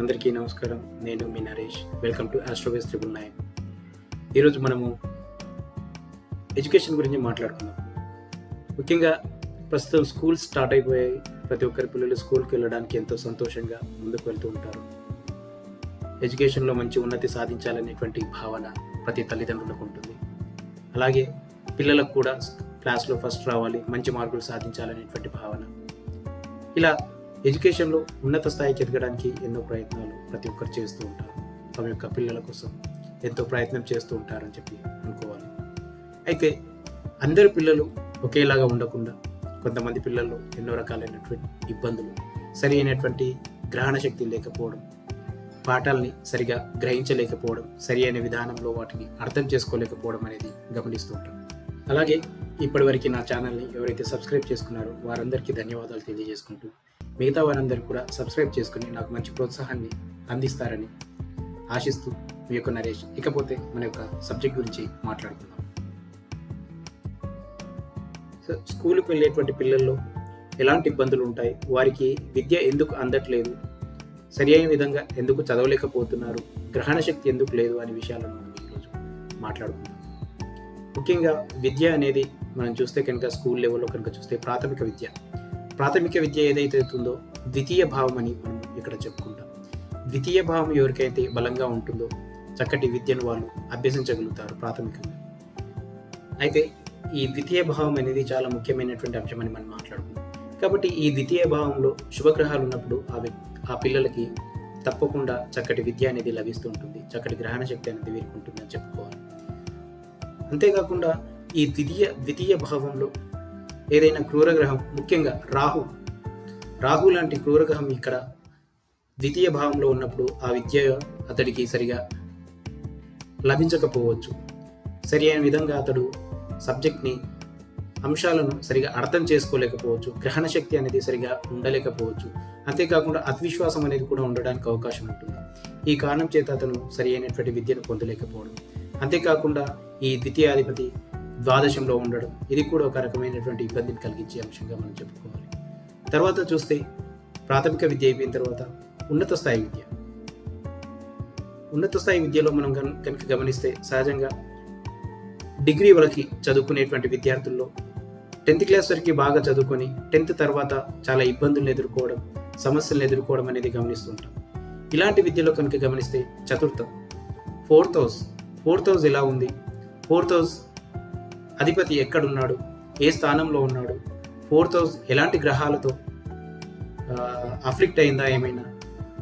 అందరికీ నమస్కారం. నేను మీ Naresh. Welcome to Astroways triple nine ఈరోజు మనము ఎడ్యుకేషన్ గురించి మాట్లాడుకుందాం. ముఖ్యంగా ప్రస్తుతం స్కూల్స్ స్టార్ట్ అయిపోయాయి. ప్రతి ఒక్కరి పిల్లలు స్కూల్కి వెళ్ళడానికి ఎంతో సంతోషంగా ముందుకు వెళ్తూ ఉంటారు. ఎడ్యుకేషన్లో మంచి ఉన్నతి సాధించాలనేటువంటి భావన ప్రతి తల్లిదండ్రులకు ఉంటుంది. అలాగే పిల్లలకు కూడా క్లాస్లో ఫస్ట్ రావాలి మంచి మార్కులు సాధించాలనేటువంటి భావన. ఇలా ఎడ్యుకేషన్లో ఉన్నత స్థాయికి ఎదగడానికి ఎన్నో ప్రయత్నాలు ప్రతి ఒక్కరు చేస్తూ ఉంటారు. తమ యొక్క పిల్లల కోసం ఎంతో ప్రయత్నం చేస్తూ ఉంటారని చెప్పి అనుకోవాలి. అయితే అందరి పిల్లలు ఒకేలాగా ఉండకుండా కొంతమంది పిల్లల్లో ఎన్నో రకాలైనటువంటి ఇబ్బందులు సరి అయినటువంటి గ్రహణ శక్తి లేకపోవడం పాఠాలని సరిగా గ్రహించలేకపోవడం సరి అయిన విధానంలో వాటిని అర్థం చేసుకోలేకపోవడం అనేది గమనిస్తూ ఉంటాం. అలాగే ఇప్పటివరకు నా ఛానల్ని ఎవరైతే సబ్స్క్రైబ్ చేసుకున్నారో వారందరికీ ధన్యవాదాలు తెలియజేసుకుంటూ మిగతా వారందరూ కూడా సబ్స్క్రైబ్ చేసుకుని నాకు మంచి ప్రోత్సాహాన్ని అందిస్తారని ఆశిస్తూ మీ యొక్క నరేష్. ఇకపోతే మన యొక్క సబ్జెక్ట్ గురించి మాట్లాడుకుందాం. సో స్కూల్కి వెళ్ళేటువంటి పిల్లల్లో ఎలాంటి ఇబ్బందులు ఉంటాయి? వారికి విద్య ఎందుకు అందట్లేదు? సరి అయిన విధంగా ఎందుకు చదవలేకపోతున్నారు? గ్రహణ శక్తి ఎందుకు లేదు అనే విషయాలను మనం ఈరోజు మాట్లాడుకుందాం. ముఖ్యంగా విద్య అనేది మనం చూస్తే కనుక స్కూల్ లెవెల్లో కనుక చూస్తే ప్రాథమిక విద్య. ప్రాథమిక విద్య ఏదైతే అవుతుందో ద్వితీయ భావం అని మనం ఇక్కడ చెప్పుకుంటాం. ద్వితీయ భావం ఎవరికైతే బలంగా ఉంటుందో చక్కటి విద్యను వాళ్ళు అభ్యసించగలుగుతారు ప్రాథమికంగా. అయితే ఈ ద్వితీయ భావం అనేది చాలా ముఖ్యమైనటువంటి అంశం అని మనం మాట్లాడుకుంటాం కాబట్టి ఈ ద్వితీయ భావంలో శుభగ్రహాలు ఉన్నప్పుడు ఆ ఆ పిల్లలకి తప్పకుండా చక్కటి విద్య అనేది లభిస్తూ ఉంటుంది. చక్కటి గ్రహణ శక్తి అనేది వీరికి ఉంటుందని చెప్పుకోవాలి. అంతేకాకుండా ఈ ద్వితీయ ద్వితీయ భావంలో ఏదైనా క్రూరగ్రహం ముఖ్యంగా రాహు. రాహు లాంటి క్రూరగ్రహం ఇక్కడ ద్వితీయ భావంలో ఉన్నప్పుడు ఆ విద్య అతడికి సరిగా లభించకపోవచ్చు. సరి అయిన విధంగా అతడు సబ్జెక్ట్ని అంశాలను సరిగా అర్థం చేసుకోలేకపోవచ్చు. గ్రహణ శక్తి అనేది సరిగా ఉండలేకపోవచ్చు. అంతేకాకుండా అవిశ్వాసం అనేది కూడా ఉండడానికి అవకాశం ఉంటుంది. ఈ కారణం చేత అతను సరి అయినటువంటి విద్యను పొందలేకపోవడం. అంతేకాకుండా ఈ ద్వితీయాధిపతి ద్వాదశంలో ఉండడం ఇది కూడా ఒక రకమైనటువంటి ఇబ్బందిని కలిగించే అంశంగా మనం చెప్పుకోవాలి. తర్వాత చూస్తే ప్రాథమిక విద్య అయిపోయిన తర్వాత ఉన్నత స్థాయి విద్య. ఉన్నత స్థాయి విద్యలో మనం కనుక గమనిస్తే సహజంగా డిగ్రీ వరకు చదువుకునేటువంటి విద్యార్థుల్లో టెన్త్ క్లాస్ వరకు బాగా చదువుకొని టెన్త్ తర్వాత చాలా ఇబ్బందులను ఎదుర్కోవడం సమస్యలను ఎదుర్కోవడం అనేది గమనిస్తుంటాం. ఇలాంటి విద్యలో కనుక గమనిస్తే చతుర్థం ఫోర్త్ హౌస్ ఫోర్త్ హౌస్ ఎలా ఉంది? ఫోర్త్ హౌస్ అధిపతి ఎక్కడున్నాడు? ఏ స్థానంలో ఉన్నాడు? ఫోర్త్ హౌస్ ఎలాంటి గ్రహాలతో అఫ్లిక్ట్ అయిందా ఏమైనా?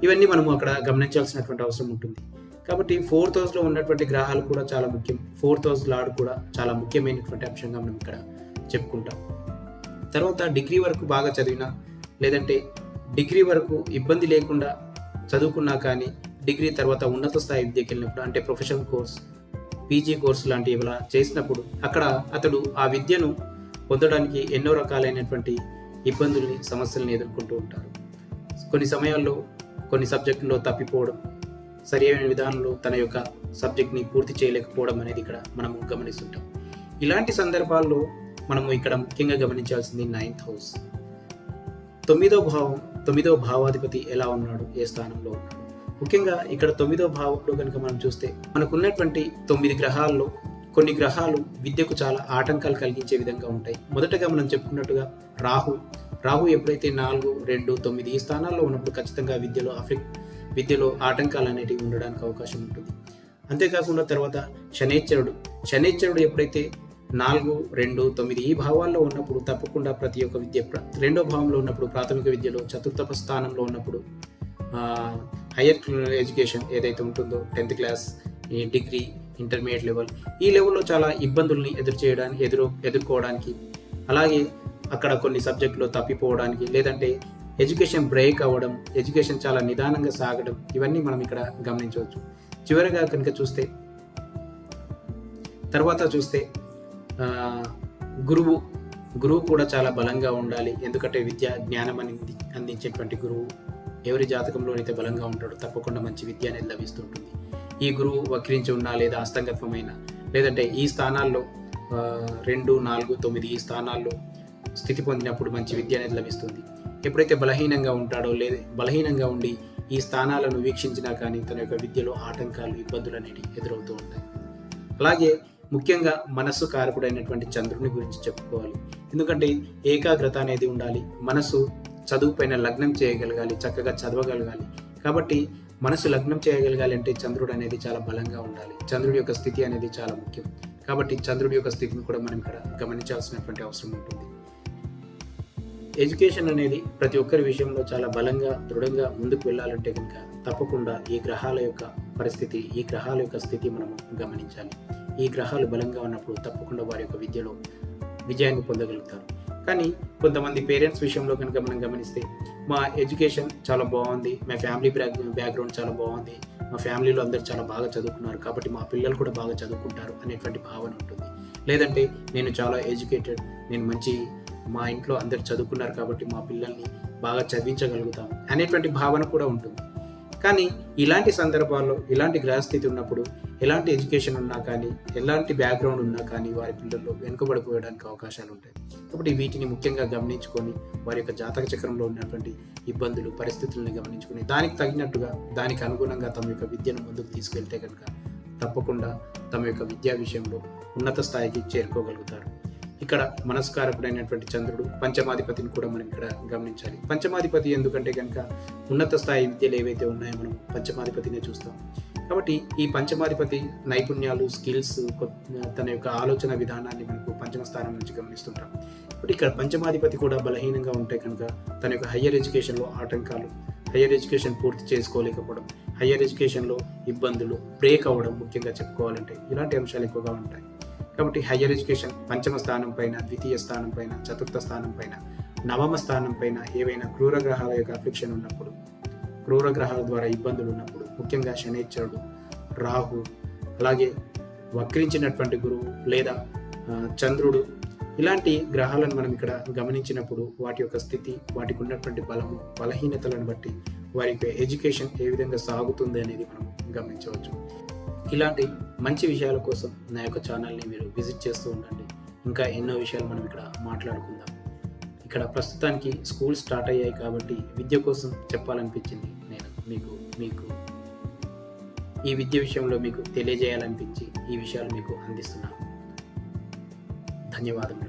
ఇవన్నీ మనము అక్కడ గమనించాల్సినటువంటి అవసరం ఉంటుంది. కాబట్టి ఫోర్త్ హౌస్లో ఉన్నటువంటి గ్రహాలు కూడా చాలా ముఖ్యం. ఫోర్త్ హౌస్ లాడ్ కూడా చాలా ముఖ్యమైనటువంటి అంశంగా మనం ఇక్కడ చెప్పుకుంటాం. తర్వాత డిగ్రీ వరకు బాగా చదివినా లేదంటే డిగ్రీ వరకు ఇబ్బంది లేకుండా చదువుకున్నా కానీ డిగ్రీ తర్వాత ఉన్నత స్థాయి విద్యకి వెళ్ళినప్పుడు అంటే ప్రొఫెషనల్ కోర్స్ పీజీ కోర్సు లాంటివి ఇలా చేసినప్పుడు అక్కడ అతడు ఆ విద్యను పొందడానికి ఎన్నో రకాలైనటువంటి ఇబ్బందుల్ని సమస్యల్ని ఎదుర్కొంటూ ఉంటారు. కొన్ని సమయాల్లో కొన్ని సబ్జెక్టుల్లో తప్పిపోవడం సరి అయిన విధానంలో తన యొక్క సబ్జెక్ట్ని పూర్తి చేయలేకపోవడం అనేది ఇక్కడ మనము గమనిస్తుంటాం. ఇలాంటి సందర్భాల్లో మనము ఇక్కడ ముఖ్యంగా గమనించాల్సింది నైన్త్ హౌస్. తొమ్మిదో భావం తొమ్మిదో భావాధిపతి ఎలా ఉన్నాడు? ఏ స్థానంలో ఉన్నాడు? ముఖ్యంగా ఇక్కడ తొమ్మిదో భావంలో కనుక మనం చూస్తే మనకున్నటువంటి తొమ్మిది గ్రహాల్లో కొన్ని గ్రహాలు విద్యకు చాలా ఆటంకాలు కలిగించే విధంగా ఉంటాయి. మొదటగా మనం చెప్పుకున్నట్టుగా రాహు. రాహు ఎప్పుడైతే నాలుగు రెండు తొమ్మిది ఈ స్థానాల్లో ఉన్నప్పుడు ఖచ్చితంగా విద్యలో అఫెక్ట్ విద్యలో ఆటంకాలు అనేటివి ఉండడానికి అవకాశం ఉంటుంది. అంతేకాకుండా తర్వాత శనేశ్వరుడు. శనేశ్వరుడు ఎప్పుడైతే నాలుగు రెండు తొమ్మిది ఈ భావాల్లో ఉన్నప్పుడు తప్పకుండా ప్రతి ఒక్క విద్య ప్ర- రెండో భావంలో ఉన్నప్పుడు ప్రాథమిక విద్యలో చతుర్థ స్థానంలో ఉన్నప్పుడు హయ్యర్ ఎడ్యుకేషన్ ఏదైతే ఉంటుందో tenth class degree intermediate level ఈ లెవెల్లో చాలా ఇబ్బందుల్ని ఎదురు చేయడానికి ఎదురు ఎదుర్కోవడానికి అలాగే అక్కడ కొన్ని సబ్జెక్టులో తప్పిపోవడానికి లేదంటే ఎడ్యుకేషన్ బ్రేక్ అవ్వడం ఎడ్యుకేషన్ చాలా నిదానంగా సాగడం ఇవన్నీ మనం ఇక్కడ గమనించవచ్చు. చివరిగా కనుక చూస్తే తర్వాత చూస్తే గురువు గురువు కూడా చాలా బలంగా ఉండాలి ఎందుకంటే విద్య జ్ఞానం అనేది అందించేటువంటి గురువు. ఎవరి జాతకంలోనైతే బలంగా ఉంటాడో తప్పకుండా మంచి విద్య అనేది లభిస్తుంటుంది. ఈ గురువు వక్రించి ఉన్నా లేదా అస్తంగత్వమైన లేదంటే ఈ స్థానాల్లో రెండు నాలుగు తొమ్మిది ఈ స్థానాల్లో స్థితి పొందినప్పుడు మంచి విద్య అనేది లభిస్తుంది. ఎప్పుడైతే బలహీనంగా ఉంటాడో లేదా బలహీనంగా ఉండి ఈ స్థానాలను వీక్షించినా కానీ తన యొక్క విద్యలో ఆటంకాలు ఇబ్బందులు అనేవి ఎదురవుతూ ఉంటాయి. అలాగే ముఖ్యంగా మనస్సు కారకుడైనటువంటి చంద్రుని గురించి చెప్పుకోవాలి. ఎందుకంటే ఏకాగ్రత అనేది ఉండాలి. మనసు చదువుపైన లగ్నం చేయగలగాలి చక్కగా చదవగలగాలి. కాబట్టి మనసు లగ్నం చేయగలగాలి అంటే చంద్రుడు అనేది చాలా బలంగా ఉండాలి. చంద్రుడి యొక్క స్థితి అనేది చాలా ముఖ్యం. కాబట్టి చంద్రుడి యొక్క స్థితిని కూడా మనం ఇక్కడ గమనించాల్సినటువంటి అవసరం ఉంటుంది. ఎడ్యుకేషన్ అనేది ప్రతి ఒక్కరి విషయంలో చాలా బలంగా దృఢంగా ముందుకు వెళ్ళాలంటే కనుక తప్పకుండా ఈ గ్రహాల యొక్క పరిస్థితి ఈ గ్రహాల యొక్క స్థితి మనము గమనించాలి. ఈ గ్రహాలు బలంగా ఉన్నప్పుడు తప్పకుండా వారి యొక్క విద్యలో విజయాన్ని పొందగలుగుతారు. కానీ కొంతమంది పేరెంట్స్ విషయంలో కనుక మనం గమనిస్తే మా ఎడ్యుకేషన్ చాలా బాగుంది మా ఫ్యామిలీ బ్యాక్ బ్యాక్గ్రౌండ్ చాలా బాగుంది మా ఫ్యామిలీలో అందరు చాలా బాగా చదువుకున్నారు కాబట్టి మా పిల్లలు కూడా బాగా చదువుకుంటారు అనేటువంటి భావన ఉంటుంది. లేదంటే నేను చాలా ఎడ్యుకేటెడ్ నేను మంచి మా ఇంట్లో అందరు చదువుకున్నారు కాబట్టి మా పిల్లల్ని బాగా చదివించగలుగుతాం అనేటువంటి భావన కూడా ఉంటుంది. కానీ ఇలాంటి సందర్భాల్లో ఇలాంటి గ్రహస్థితి ఉన్నప్పుడు ఎలాంటి ఎడ్యుకేషన్ ఉన్నా కానీ ఎలాంటి బ్యాక్గ్రౌండ్ ఉన్నా కానీ వారి పిల్లల్లో వెనుకబడిపోయడానికి అవకాశాలు ఉంటాయి. కాబట్టి వీటిని ముఖ్యంగా గమనించుకొని వారి యొక్క జాతక చక్రంలో ఉన్నటువంటి ఇబ్బందులు పరిస్థితులను గమనించుకొని దానికి తగినట్టుగా దానికి అనుగుణంగా తమ యొక్క విద్యను ముందుకు తీసుకెళ్తే కనుక తప్పకుండా తమ యొక్క విద్యా విషయంలో ఉన్నత స్థాయికి చేరుకోగలుగుతారు. ఇక్కడ మనస్కారకుడైనటువంటి చంద్రుడు పంచమాధిపతిని కూడా మనం ఇక్కడ గమనించాలి. పంచమాధిపతి ఎందుకంటే కనుక ఉన్నత స్థాయి విద్యలు ఏవైతే ఉన్నాయో మనం పంచమాధిపతినే చూస్తాం. కాబట్టి ఈ పంచమాధిపతి నైపుణ్యాలు స్కిల్స్ తన యొక్క ఆలోచన విధానాన్ని మనకు పంచమ స్థానం నుంచి గమనిస్తుంటాం. ఇప్పుడు ఇక్కడ పంచమాధిపతి కూడా బలహీనంగా ఉంటే కనుక తన యొక్క హయ్యర్ ఎడ్యుకేషన్లో ఆటంకాలు హయ్యర్ ఎడ్యుకేషన్ పూర్తి చేసుకోలేకపోవడం హయ్యర్ ఎడ్యుకేషన్లో ఇబ్బందులు బ్రేక్ అవ్వడం ముఖ్యంగా చెప్పుకోవాలంటే ఇలాంటి అంశాలు ఎక్కువగా ఉంటాయి. కాబట్టి హయ్యర్ ఎడ్యుకేషన్ పంచమ స్థానం పైన ద్వితీయ స్థానం పైన చతుర్థ స్థానం పైన నవమ స్థానం పైన ఏవైనా క్రూర గ్రహాల యొక్క అఫ్లిక్షన్ ఉన్నప్పుడు క్రూర గ్రహాల ద్వారా ఇబ్బందులు ఉన్నప్పుడు ముఖ్యంగా శనేశ్వరుడు రాహు అలాగే వక్రించినటువంటి గురువు లేదా చంద్రుడు ఇలాంటి గ్రహాలను మనం ఇక్కడ గమనించినప్పుడు వాటి యొక్క స్థితి వాటికి ఉన్నటువంటి బలము బలహీనతలను బట్టి వారి యొక్క ఎడ్యుకేషన్ ఏ విధంగా సాగుతుంది అనేది మనం గమనించవచ్చు. ఇలాంటి మంచి విషయాల కోసం నా యొక్క ఛానల్ని మీరు విజిట్ చేస్తూ ఉండండి. ఇంకా ఎన్నో విషయాలు మనం ఇక్కడ మాట్లాడుకుందాం. ఇక్కడ ప్రస్తుతానికి స్కూల్ స్టార్ట్ అయ్యాయి కాబట్టి విద్య కోసం చెప్పాలనిపించింది నేను మీకు మీకు. ఈ విద్య విషయంలో మీకు తెలియజేయాలనిపించి ఈ విషయాలు మీకు అందిస్తున్నాను. ధన్యవాదములు.